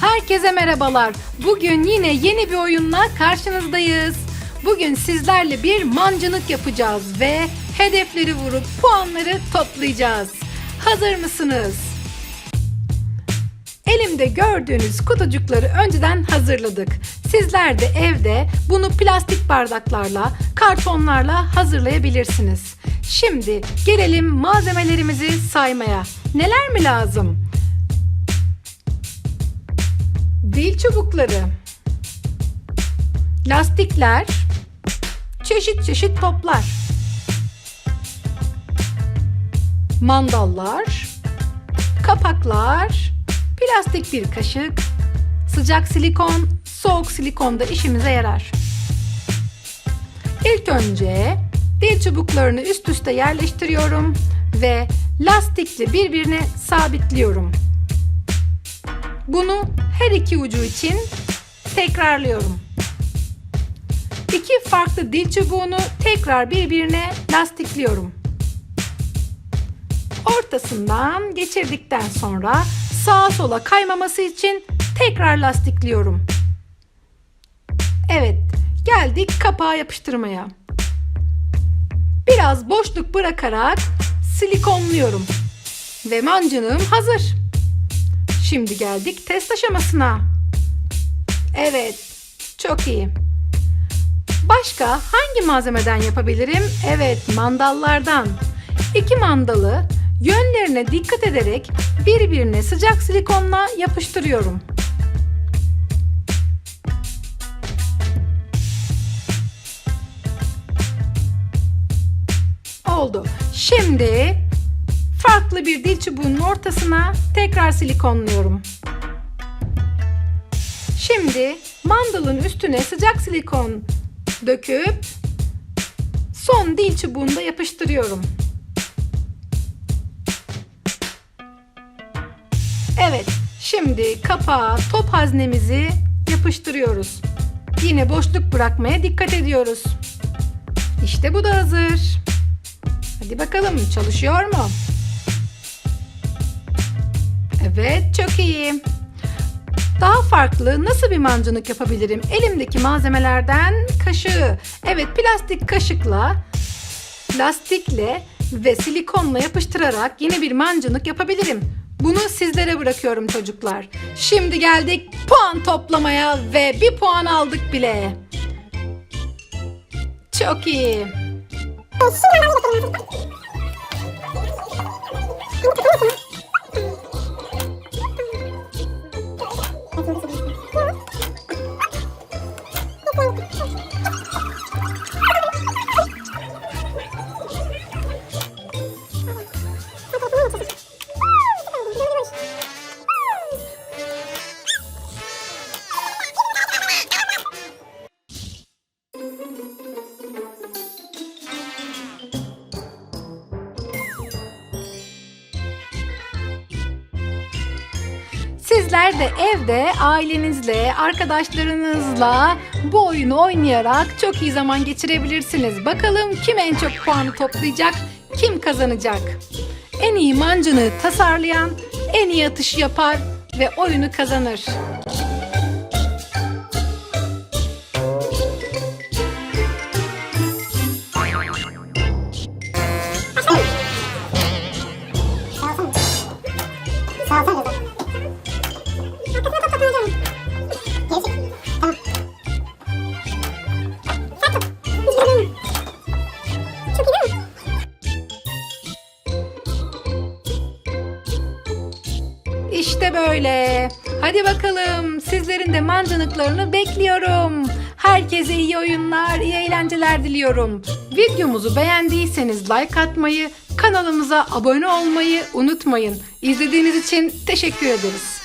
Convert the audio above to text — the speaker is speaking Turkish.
Herkese merhabalar. Bugün yine yeni bir oyunla karşınızdayız. Bugün sizlerle bir mancınık yapacağız ve hedefleri vurup puanları toplayacağız. Hazır mısınız? Elimde gördüğünüz kutucukları önceden hazırladık. Sizler de evde bunu plastik bardaklarla, kartonlarla hazırlayabilirsiniz. Şimdi gelelim malzemelerimizi saymaya. Neler mi lazım? Dil çubukları, lastikler, çeşit çeşit toplar, mandallar, kapaklar, plastik bir kaşık, sıcak silikon, soğuk silikon da işimize yarar. İlk önce dil çubuklarını üst üste yerleştiriyorum ve lastikle birbirine sabitliyorum. Bunu her iki ucu için tekrarlıyorum. İki farklı dil çubuğunu tekrar birbirine lastikliyorum. Ortasından geçirdikten sonra sağa sola kaymaması için tekrar lastikliyorum. Evet, geldik kapağı yapıştırmaya. Biraz boşluk bırakarak silikonluyorum. Ve mancınığım hazır. Şimdi geldik test aşamasına. Evet, çok iyi. Başka hangi malzemeden yapabilirim? Evet, mandallardan. İki mandalı yönlerine dikkat ederek birbirine sıcak silikonla yapıştırıyorum. Oldu. Şimdi farklı bir dil çubuğunun ortasına tekrar silikonluyorum. Şimdi mandalın üstüne sıcak silikon döküp son dil çubuğunu da yapıştırıyorum. Evet, şimdi kapağa top haznemizi yapıştırıyoruz. Yine boşluk bırakmaya dikkat ediyoruz. İşte bu da hazır. Hadi bakalım çalışıyor mu? Evet, çok iyi. Daha farklı nasıl bir mancınık yapabilirim? Elimdeki malzemelerden kaşığı. Evet, plastik kaşıkla, lastikle ve silikonla yapıştırarak yine bir mancınık yapabilirim. Bunu sizlere bırakıyorum çocuklar. Şimdi geldik puan toplamaya ve bir puan aldık bile. Çok iyi. Sizler de evde ailenizle, arkadaşlarınızla bu oyunu oynayarak çok iyi zaman geçirebilirsiniz. Bakalım kim en çok puanı toplayacak, kim kazanacak? En iyi mancını tasarlayan en iyi atışı yapar ve oyunu kazanır. İşte böyle. Hadi bakalım sizlerin de mancınıklarını bekliyorum. Herkese iyi oyunlar, iyi eğlenceler diliyorum. Videomuzu beğendiyseniz like atmayı, kanalımıza abone olmayı unutmayın. İzlediğiniz için teşekkür ederiz.